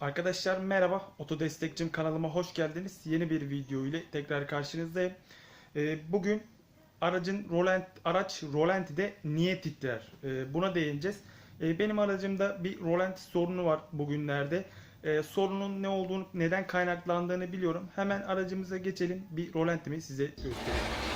Arkadaşlar merhaba, Otodestekçim kanalıma hoş geldiniz. Yeni bir video ile tekrar karşınızdayım. Ee, bugün aracın rolant, araç rolantide niye titrer? Ee, buna değineceğiz. Ee, benim aracımda bir rolanti sorunu var bugünlerde. Ee, sorunun ne olduğunu, neden kaynaklandığını biliyorum. Hemen aracımıza geçelim. Bir rolantimi size göstereyim.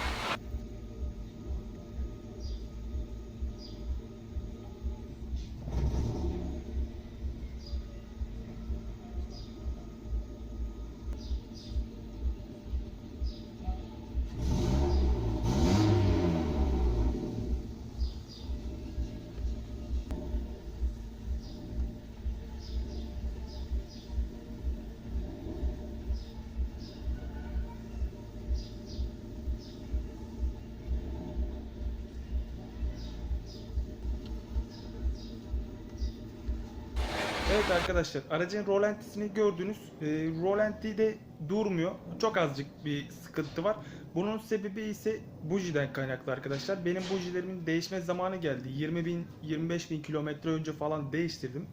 Evet arkadaşlar aracın rolantisini gördünüz. E, rolanti de durmuyor. Çok azıcık bir sıkıntı var. Bunun sebebi ise bujiden kaynaklı arkadaşlar. Benim bujilerimin değişme zamanı geldi. 20 bin 25 bin kilometre önce falan değiştirdim.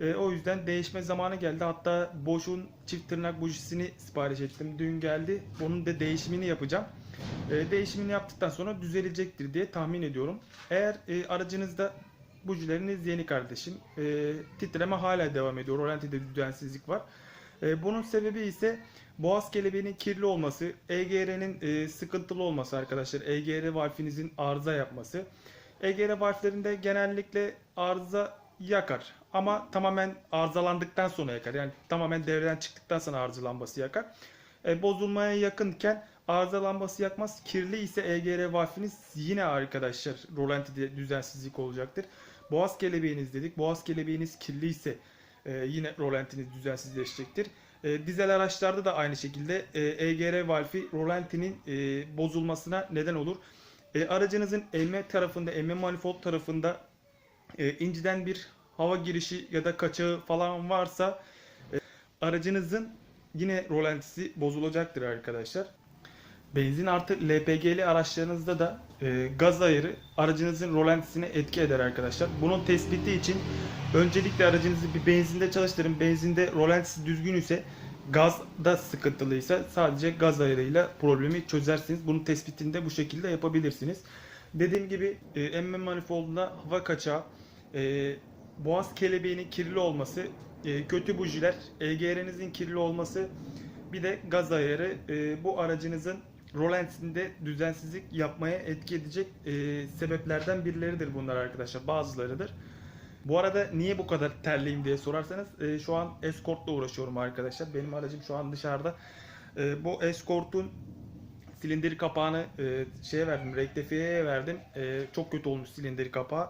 E, o yüzden değişme zamanı geldi. Hatta Bosch'un çift tırnak bujisini sipariş ettim. Dün geldi. Bunun da değişimini yapacağım. E, değişimini yaptıktan sonra düzelecektir diye tahmin ediyorum. Eğer e, aracınızda bujileriniz yeni kardeşim. E, titreme hala devam ediyor. Rolantide düzensizlik var. E, bunun sebebi ise boğaz kelebeğinin kirli olması, EGR'nin e, sıkıntılı olması arkadaşlar. EGR valfinizin arıza yapması. EGR valflerinde genellikle arıza yakar. Ama tamamen arızalandıktan sonra yakar. Yani tamamen devreden çıktıktan sonra arıza lambası yakar. E, bozulmaya yakınken arıza lambası yakmaz. Kirli ise EGR valfiniz yine arkadaşlar rolantide düzensizlik olacaktır. Boğaz kelebeğiniz dedik. Boğaz kelebeğiniz kirli ise e, yine rolantiniz düzensizleşecektir. E, dizel araçlarda da aynı şekilde e, EGR valfi rolantinin e, bozulmasına neden olur. E, aracınızın emme tarafında, emme manifold tarafında e, inciden bir hava girişi ya da kaçağı falan varsa e, aracınızın yine rolantisi bozulacaktır arkadaşlar. Benzin artı LPG'li araçlarınızda da e, gaz ayarı aracınızın rolantisine etki eder arkadaşlar. Bunun tespiti için öncelikle aracınızı bir benzinde çalıştırın. Benzinde rolantisi düzgün ise gazda sıkıntılıysa sadece gaz ayarıyla problemi çözersiniz. Bunun tespitini de bu şekilde yapabilirsiniz. Dediğim gibi e, emme manifoldunda hava kaçağı, e, boğaz kelebeğinin kirli olması, e, kötü bujiler, EGR'nizin kirli olması, bir de gaz ayarı e, bu aracınızın rolantisinde düzensizlik yapmaya etki edecek e, sebeplerden birileridir bunlar arkadaşlar. Bazılarıdır. Bu arada niye bu kadar terliyim diye sorarsanız e, şu an Escort'la uğraşıyorum arkadaşlar. Benim aracım şu an dışarıda. E, bu Escort'un silindir kapağını e, şeye verdim, rektifiyeye verdim. E, çok kötü olmuş silindir kapağı.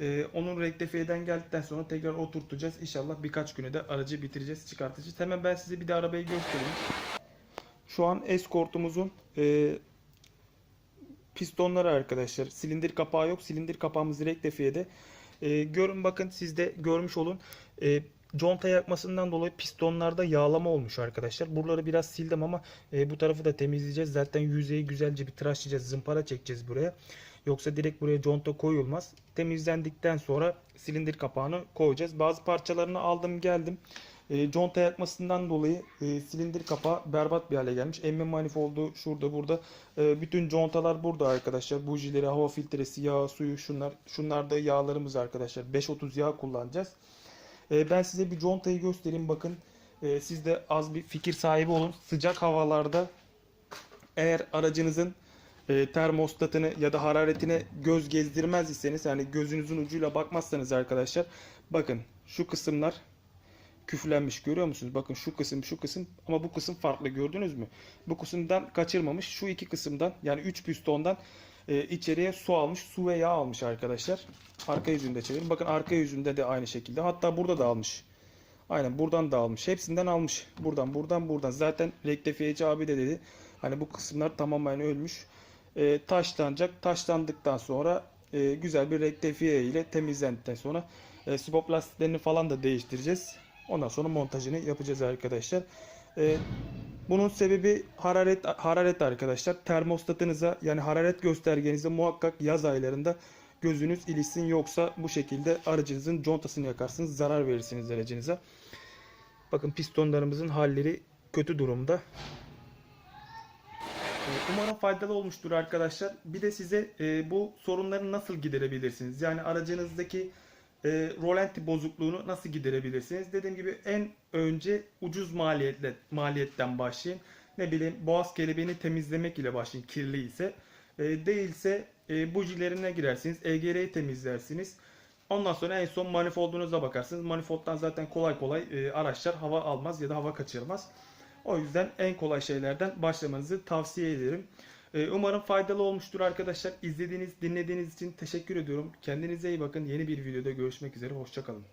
E, onun rektifiyeden geldikten sonra tekrar oturtacağız. İnşallah birkaç güne de aracı bitireceğiz, çıkartacağız. Hemen ben size bir de arabayı göstereyim. Şu an Escort'umuzun e, pistonları arkadaşlar. Silindir kapağı yok. Silindir kapağımız rektifiyede. E, görün bakın siz de görmüş olun. E, conta yakmasından dolayı pistonlarda yağlama olmuş arkadaşlar. Buraları biraz sildim ama e, bu tarafı da temizleyeceğiz. Zaten yüzeyi güzelce bir tıraşlayacağız. Zımpara çekeceğiz buraya. Yoksa direkt buraya conta koyulmaz. Temizlendikten sonra silindir kapağını koyacağız. Bazı parçalarını aldım geldim. E, conta yakmasından dolayı e, silindir kapağı berbat bir hale gelmiş. Emme manifoldu şurada burada. E, bütün contalar burada arkadaşlar. Bujileri, hava filtresi, yağ, suyu şunlar. Şunlar da yağlarımız arkadaşlar. 530 yağ kullanacağız. E, ben size bir contayı göstereyim bakın. E, siz de az bir fikir sahibi olun. Sıcak havalarda eğer aracınızın e, termostatını ya da hararetine göz gezdirmez iseniz yani gözünüzün ucuyla bakmazsanız arkadaşlar bakın şu kısımlar küflenmiş görüyor musunuz? Bakın şu kısım şu kısım ama bu kısım farklı gördünüz mü? Bu kısımdan kaçırmamış şu iki kısımdan yani 3 pistondan e, içeriye su almış su ve yağ almış arkadaşlar. Arka yüzünde çevirin. Bakın arka yüzünde de aynı şekilde hatta burada da almış. Aynen buradan da almış. Hepsinden almış. Buradan buradan buradan. Zaten rektifiyeci abi de dedi. Hani bu kısımlar tamamen ölmüş. E, taşlanacak. Taşlandıktan sonra e, güzel bir rektifiye ile temizlendikten sonra e, spop falan da değiştireceğiz. Ondan sonra montajını yapacağız arkadaşlar. E, bunun sebebi hararet hararet arkadaşlar. Termostatınıza yani hararet göstergenize muhakkak yaz aylarında gözünüz ilişsin yoksa bu şekilde aracınızın contasını yakarsınız, zarar verirsiniz aracınıza. Bakın pistonlarımızın halleri kötü durumda. Umarım faydalı olmuştur arkadaşlar. Bir de size e, bu sorunları nasıl giderebilirsiniz? Yani aracınızdaki e, rolanti bozukluğunu nasıl giderebilirsiniz? Dediğim gibi en önce ucuz maliyetle maliyetten başlayın. Ne bileyim boğaz kelebeğini temizlemek ile başlayın kirli ise. E, değilse e, bujilerine girersiniz. EGR'yi temizlersiniz. Ondan sonra en son manifoldunuza bakarsınız. Manifolddan zaten kolay kolay e, araçlar hava almaz ya da hava kaçırmaz. O yüzden en kolay şeylerden başlamanızı tavsiye ederim. Ee, Umarım faydalı olmuştur arkadaşlar. İzlediğiniz, dinlediğiniz için teşekkür ediyorum. Kendinize iyi bakın. Yeni bir videoda görüşmek üzere. Hoşçakalın.